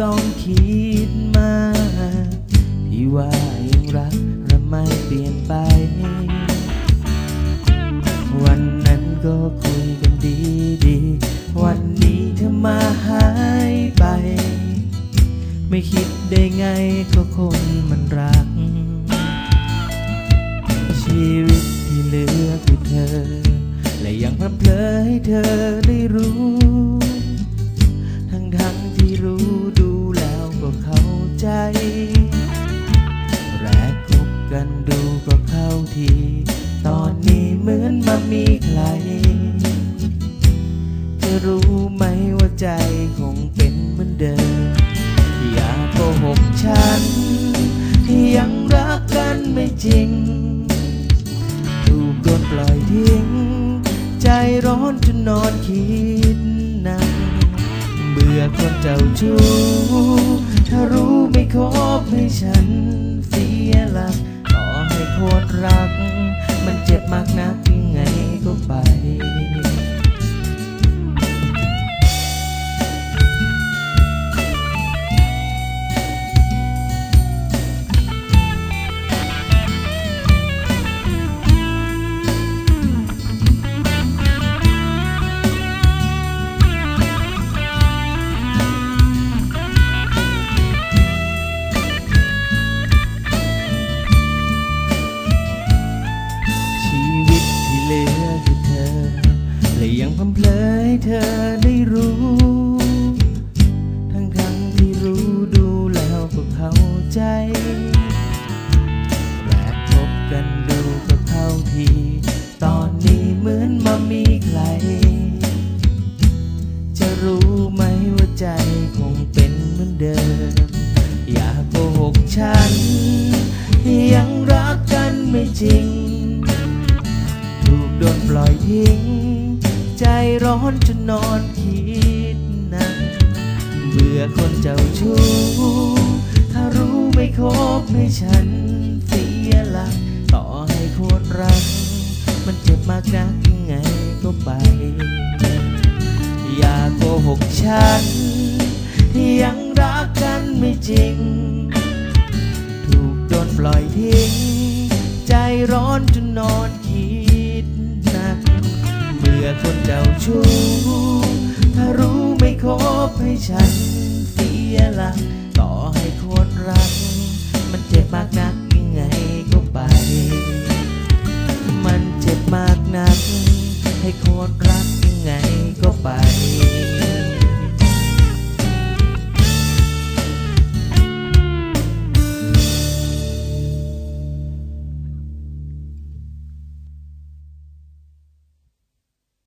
ต้องคิดมากพี่ว่ายังรักและไม่เปลี่ยนไป วันนั้นก็คุยกันดีดีวันนี้เธอมาหายไป ไม่คิดได้ไงก็คนมันรัก ชีวิตที่เหลือคือเธอ และยังพรำเพลอให้เธอได้รู้ ทั้งทั้งที่รู้ จริง ถูกโดนปล่อยทิ้ง ใจร้อนจนนอนคิดหนักเบื่อคนเจ้าชู้ถ้ารู้ไม่คบให้ฉันเสียหลักต่อให้โคตรรัก อให้เธอได้รู้ ทั้งทั้งที่รู้ดูแล้วก็เข้าใจแรกพบกันดูก็เข้าที ตอนนี้เหมือนมามีใคร จะรู้ไหมว่าใจคงเป็นเหมือนเดิม อย่าโกหกฉัน ยังรักกันไม่จริง ถูกโดนปล่อยทิ้ง ใจร้อนจนนอนคิดหนักเบื่อคนเจ้าชู้ ถ้ารู้ไม่คบให้ฉันเสียหลัก ต่อให้โคนรัก มันเจ็บมากนักยังไงก็ไป อย่าโกหกฉัน ที่ยังรักกันไม่จริง ถูกโดนปล่อยทิ้ง ใจร้อนจนนอน คนเจ้าชู้ถ้ารู้ไม่คบให้ฉันเสียหลักต่อให้คนรัก มันเจ็บมากนะ